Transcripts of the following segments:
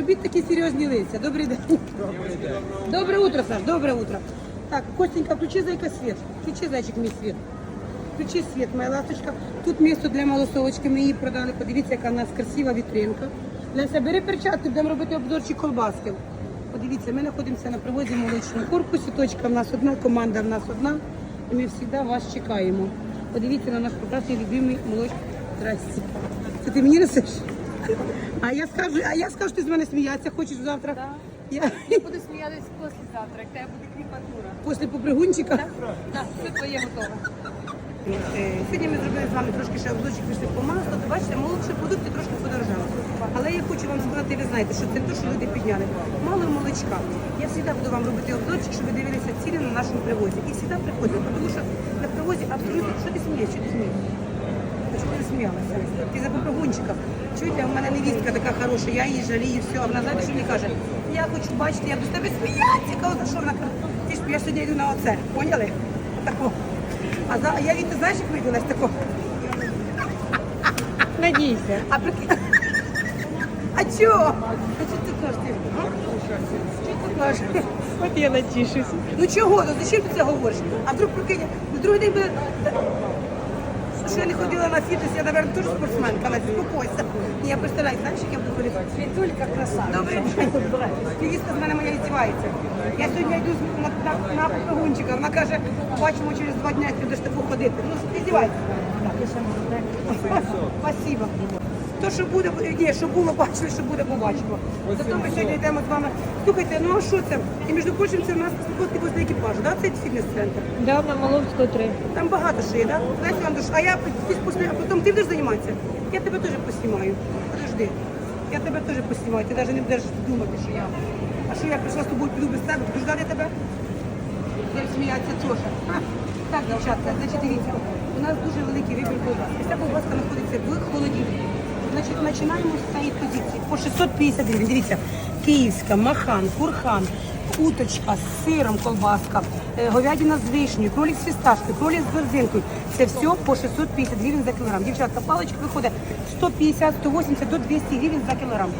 Робіть такі серйозні лиця. Добрий день. Добре утро, Саш, добре утро. Так, Костенька, включи зайка світ. Включи зайчик мій світ. Включи світ, моя ласточка. Тут місто для малосолочки, ми її продали. Подивіться, яка в нас красива вітринка. Леся, бери перчатки, будемо робити обзорчі колбаски. Подивіться, ми знаходимося на привозі молочного корпусу. Точка в нас одна, команда в нас одна. І ми завжди вас чекаємо. Подивіться на наш прекрасний любимий молочний. Здрасте. Це ти мені несеш? А я скажу, а я скажу, ти з мене сміятися хочеш завтра. Да. Я Я буду сміятись післязавтра, як тебе буде кріпатура. після попригунчика. Так, все твоє готове. Е, Сьогодні ми зробили з вами трошки ще обзорчик пішли по маслу. То бачите, молодші продукти трошки подорожали. Але я хочу вам сказати, ви знаєте, що це те, що люди підняли. Мало молочка. Я завжди буду вам робити обзорчик, щоб ви дивилися ціни на нашому привозі. І завжди приходили, тому що на привозі абсолютно, що ти смієш, що ти смієш? Чого ти сміялася? Ти за попригунчика. Чуєте, у мене невістка така хороша, я її жалію, все, а вона знаєте, що мені каже, я хочу бачити, я з тебе сміятися. Кажу, «За що вона каже, ти ж я сьогодні йду на оце, поняли? Отако. А за, я від, знаєш, як виділась тако? Надійся. А прикинь. А чого? А що ти кажеш? ти? А? Що ти кажеш? От я натішусь. Ну чого? Ну зачем ти це говориш? А вдруг прикинь, на другий день буде. Що я не ходила на фітнес, я, мабуть, теж спортсменка, але спокойся. Я представляю, знаєш, як я буду ходити? Світулька краса. Добре, Невістка з мене моя відзивається. Я сьогодні йду на, на, на попригунчика, вона каже, бачимо через два дні, ти будеш таку ходити. Ну, відзивайся. Так, я ще можу. Спасибо. То, що буде, ні, що було, бачили, що буде, побачимо. Зато ми сьогодні йдемо з вами. Слухайте, ну а що це? І між прочим, це в нас спілкувати возле екіпажу, да? Це фітнес-центр. Да, на Маловського 3. Там багато ще є, да? Леся Андуш, а я ж а потім ти будеш займатися? Я тебе теж поснімаю. Подожди. Я тебе теж поснімаю, ти навіть не будеш думати, що я. А що я прийшла з тобою піду без тебе, буду ждати тебе? Будеш сміятися теж. А, Так, дівчатка, значить дивіться, у нас дуже великий вибір колбас. Ця колбаска знаходиться в холодильнику. Значить, починаємо з цієї позиції. По 650 гривень. Дивіться, київська, махан, курхан, уточка з сиром колбаска, е, говядина з вишнею, кролик з фісташкою, кролик з борзинкою. Це все по 650 гривень за кілограм. Дівчатка, паличка виходить 150, 180 до 200 гривень за кілограм.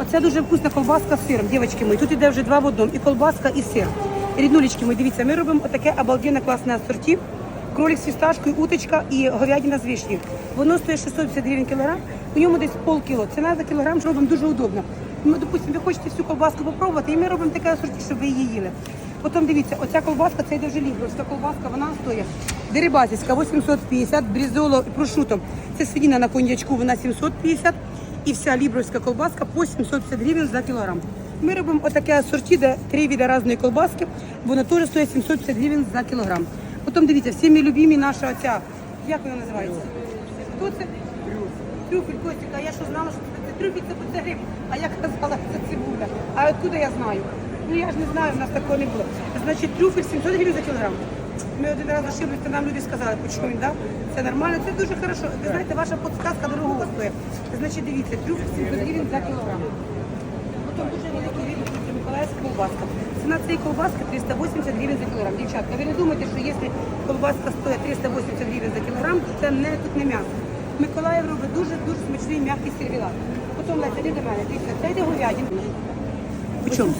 Оце дуже вкусна колбаска з сиром, дівчатки мої. Тут іде вже два в одному. І колбаска, і сир. Ріднулечки мої, дивіться, ми робимо отаке обалденне класне асорті. Кролик з фісташкою, уточка і говядина з вишнею. Воно стоїть 650 гривень кілограм, у ньому десь полкіло. Ціна за кілограм робимо дуже удобно. Ми, допустимо, ви хочете всю колбаску попробувати, і ми робимо таке асорті, щоб ви її їли. Потім дивіться, оця колбаска, це йде вже лібровська колбаска, вона стоїть. Дерибасівська 850, брізоло і прошуто. Це свинина на коньячку, вона 750. І вся лібровська колбаска по 750 гривень за кілограм. Ми робимо отаке асорті, де три види різної колбаски, воно теж стоїть 750 гривень за кілограм. Потім дивіться, всі мій любимі наша оця, як вона називається? Хто це? Трюфель, Костік, а я що знала, що це, трюфель, це, це гриб, а я казала, це цибуля. А откуда я знаю? Ну я ж не знаю, в нас такого не було. Значить, трюфель 700 гривень за кілограм. Ми один раз ошиблися, нам люди сказали, почому він, да? Це нормально, це дуже хорошо. Ви знаєте, ваша подсказка дорогого стоїть. Значить, дивіться, трюфель 700 гривень за кілограм. Потім дуже великий вибір це Миколаївська колбаска. Ціна цієї колбаски 380 гривень за кілограм. Дівчатка, ви не думайте, що якщо колбаска стоїть 380 гривень за кілограм, то це не тут не м'ясо. Миколаїв робить дуже дуже смачний м'який сервілат. Потім Леся, йди до мене, дивіться, це йде говядина. Почому?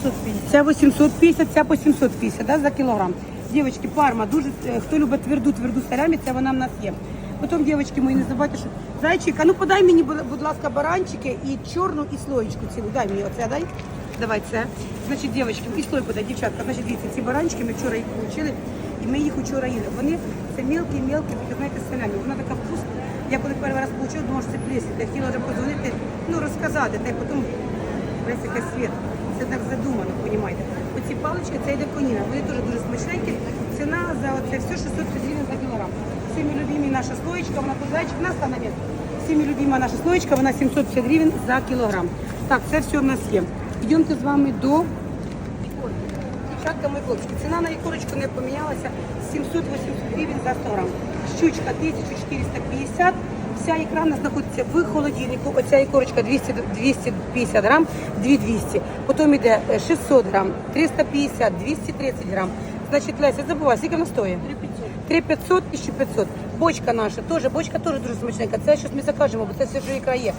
Це 850, ця по 750 да, за кілограм. Дівчатки, парма, дуже, е, хто любить тверду, тверду салямі, це вона в нас є. Потім, дівчатки мої, не забувайте, що зайчик, а ну подай мені, будь будь ласка, баранчики і чорну, і слоєчку цілу. Дай мені оце, дай. Давай це. Значить, дівчатки, і слой подай, дівчатка. Значить, дивіться, ці баранчики ми вчора їх отримали, і ми їх вчора їли. Вони це мілкі, мілкі, такі, знаєте, салямі. Вона така вкусна. Я коли перший раз отримала, думала, що це плесень. Я хотіла вже подзвонити, ну, розказати, та й потім весь який світ. Це так задумано, розумієте. Оці палички, це йде коніна. Вони теж дуже смачненькі. Ціна за це все 600 гривень за кілограм. Всіми любимі наша слоєчка, вона тут зайчик, нас там. Всіми любима наша слоєчка, вона 750 гривень за кілограм. Так, це все в нас є. Йдемте з вами до Дівчатка, хлопчики, ціна на ікорочку не помінялася 700-800 гривень за 100 грам. Щучка 1450. Вся ікра нас знаходиться в холодильнику. Оця ікорочка 200, 250 грам, 2200. Потім йде е, 600 грам, 350, 230 грам. Значить, Леся, забувай, скільки вона стоїть? 3500 і 1500. Бочка наша, теж, бочка теж дуже смачненька. Це щось ми закажемо, бо це все, що ікра є.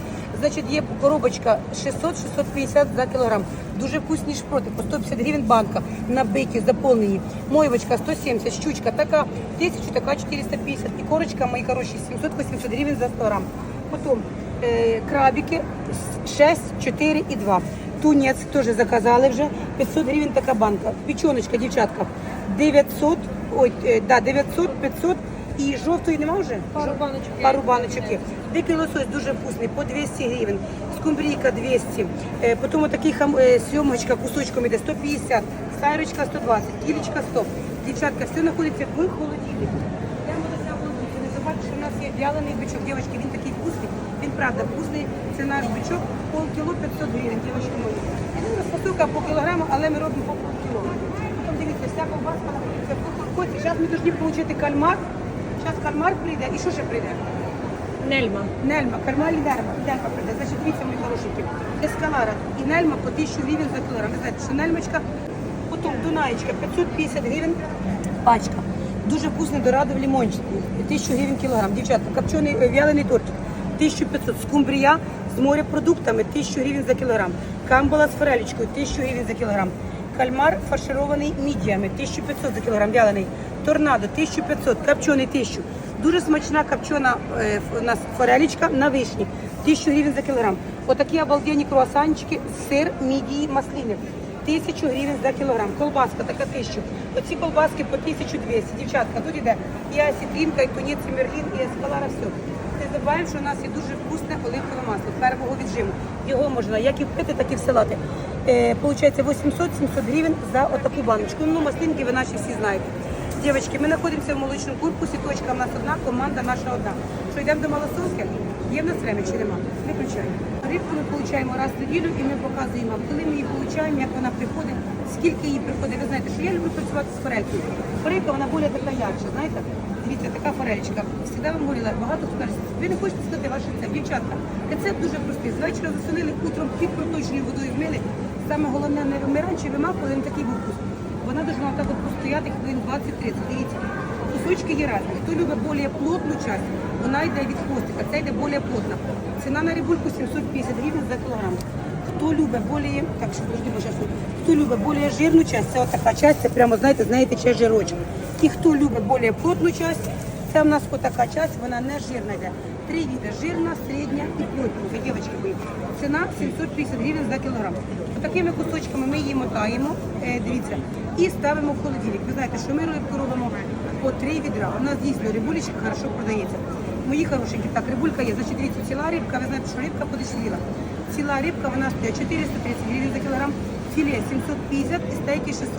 Значить, є коробочка 600-650 за кілограм. Дуже вкусні шпроти, по 150 гривень банка, набиті, заповнені. Мойвочка 170, щучка така 1000, така 450. І корочка, мої хороші, 700-800 гривень за 100 грам. Потім е, крабики 6, 4 і 2. Тунець теж заказали вже. 500 гривень така банка. Печоночка, дівчатка, 900, ой, е, да, 900, 500 і жовтої нема вже? Пару баночок. Пару баночок є. Дикий лосось дуже вкусний, по 200 гривень. Скумбрійка 200. Е, потім отакий хам, е, сьомочка кусочком іде 150. Сайрочка 120, кілечка 100. Дівчатка, все знаходиться в холодильнику. Йдемо до цього холодильника. Не забудьте, що в нас є вялений бичок. Дівчатки, він такий вкусний. Він правда вкусний. Це наш бичок. Полкіло 500 гривень, дівчатки мої. Єдина посилка по кілограму, але ми робимо по полкіло. Потім дивіться, вся ковбаска знаходиться в Коті. Зараз ми повинні отримати кальмар. Зараз кальмар прийде. І що ще прийде? Нельма. Нельма, кальмар і нельма. Нельма прийде. Значить, дивіться, мої хорошенькі. Ескалара і нельма по 1000 гривень за кілограм. Ви знаєте, що нельмочка, потім дунаєчка 550 гривень пачка. Дуже вкусний дорадов лимончик. 1000 гривень кілограм. Дівчатка, копчений е, вялений тортик. 1500. Скумбрія з морепродуктами 1000 гривень за кілограм. Камбала з форелечкою 1000 гривень за кілограм. Кальмар фарширований мідіями 1500 за кілограм вялений. Торнадо 1500, копчений 1000. Дуже смачна копчена е, у нас форелечка на вишні. 1000 гривень за кілограм. Отакі обалденні круасанчики, сир, мідії, маслини. 1000 гривень за кілограм. Колбаска така 1000. Оці колбаски по 1200. Дівчатка, тут іде і асітрінка, і тунець, і мерлін, і ескалара, все. Не забуваємо, що у нас є дуже вкусне оливкове масло первого віджиму. Його можна як і пити, так і в салати. Е, получається 800-700 гривень за отаку баночку. Ну, маслинки ви наші всі знаєте. Дівчатки, ми знаходимося в молочному корпусі, точка в нас одна, команда наша одна. Що йдемо до Малосовки? Є в нас время чи нема? Виключаємо. Рибку ми получаємо раз в неділю і ми показуємо коли ми її получаємо, як вона приходить, скільки її приходить. Ви знаєте, що я люблю працювати з форелькою. Форелька, вона більш така ярша, знаєте? Дивіться, така форельчика. Всегда вам говорила, багато хто ви не хочете сказати ваш рецепт. Дівчатка, рецепт дуже простий. З вечора засолили, утром під проточною водою вмили. Саме головне, не ми раніше вимакували, він такий був вкус. Вона должна так от постояти хвилин 20-30. Дивіться, кусочки є різні. Хто любить більш плотну часть, вона йде від хвостика, це йде більш плотна. Ціна на рибульку 750 гривень за кілограм. Хто любить більш, так що подожди, бо хто любить більш жирну часть, це отака часть, це прямо, знаєте, знаєте, ще жирочок. І хто любить більш плотну часть, це в нас отака часть, вона не жирна йде. Три види – жирна, середня і плотненька, дівчатки мої. Ціна 750 гривень за кілограм. Такими кусочками ми її мотаємо, е, дивіться, і ставимо в холодильник. Ви знаєте, що ми рибку робимо по три відра. У нас дійсно рибулечка хорошо продається. Мої хорошенькі, так, рибулька є. Значить, дивіться, ціла рибка, ви знаєте, що рибка подешевіла. Ціла рибка, вона стоїть 430 гривень за кілограм, філе 750 і стейки 600.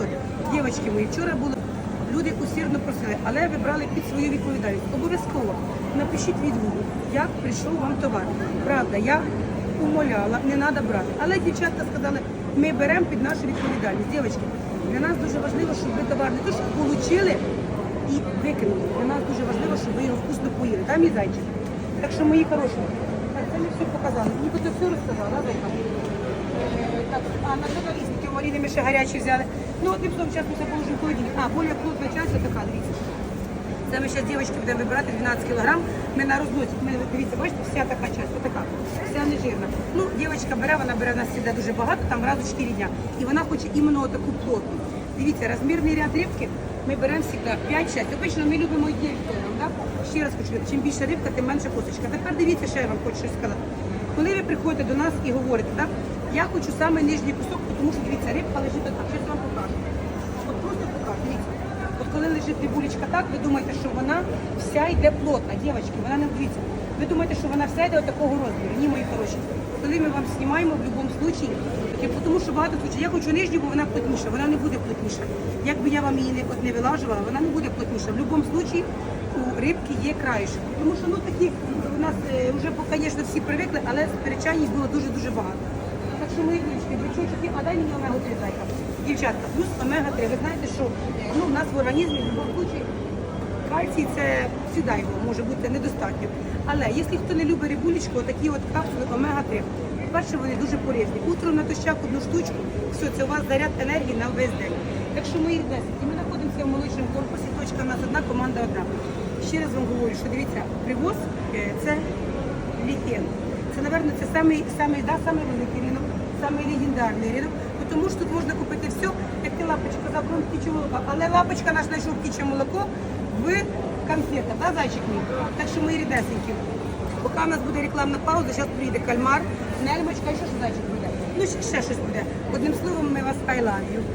Дівчатки мої, вчора було Люди усердно просили, але ви брали під свою відповідальність. Обов'язково напишіть відгук, як прийшов вам товар. Правда, я умоляла, не треба брати. Але дівчатка сказали, ми беремо під нашу відповідальність. Дівчатки, для нас дуже важливо, щоб ви товар не то, що отримали і викинули. Для нас дуже важливо, щоб ви його вкусно поїли. Там і зайчик. Так що мої хороші, це ми все показали. Мені би ти все розказала. Е, Так, а на що лістики Маріни ми ще гарячі взяли. Ну, одним словом, ми це положимо в холодильник. А, более плотна часть така, дивіться. Це ми зараз дівчатки будемо вибирати 12 кілограм. Ми на розносі, ми, дивіться, бачите, вся така часть, отака, вся нежирна. Ну, дівчатка бере, вона бере нас завжди дуже багато, там разу 4 дня. І вона хоче іменно таку плотну. Дивіться, розмірний ряд рибки ми беремо завжди 5-6. Обично ми любимо 9 кілограм, так? Ще раз хочу, чим більше рибка, тим менше косточка. Тепер дивіться, що я вам хочу щось сказати. Коли ви приходите до нас і говорите, так, я хочу саме нижній кусок, тому що дивіться, рибка лежить отак. Щось вам покажу. От просто покажу, дивіться. От коли лежить рибулечка так, ви думаєте, що вона вся йде плотна, дівчатки, вона не дивіться. Ви думаєте, що вона вся йде такого розміру? Ні, мої хороші. Коли ми вам знімаємо в будь-якому випадку, тому що багато случаїв, я хочу нижню, бо вона плотніша, вона не буде плотніша. Якби я вам її не, от не вилажувала, вона не буде плотніша. В будь-якому випадку у рибки є краєшок. Тому що ну такі у нас е, вже, звісно, всі привикли, але сперечань було дуже-дуже багато. Що мої дівчатки, а дай мені омегу 3 зайка. Дівчатка, плюс омега-3. Ви знаєте, що ну, у нас в організмі випадку кальцій це завжди його може бути недостатньо. Але якщо хто не любить рибулечку, отакі от капсули омега-3, перше вони дуже полезні. Утром на тощак одну штучку, все, це у вас заряд енергії на весь день. Так що ми їх 10. І ми знаходимося в молочному корпусі, точка у нас одна, команда одна. Ще раз вам говорю, що дивіться, привоз е, це літен. Це, напевно, це самий, самий, да, самий великий ринок, самий легендарний рядок, тому що тут можна купити все, як ти лапочка казав, птиче молоко. Але лапочка наш знайшов птиче молоко в конфетах, да, зайчик мій? Так що ми рідесенькі. Поки у нас буде рекламна пауза, зараз прийде кальмар, нельмочка і що ж зайчик буде. Ну, ще, ще щось буде. Одним словом, ми вас I love.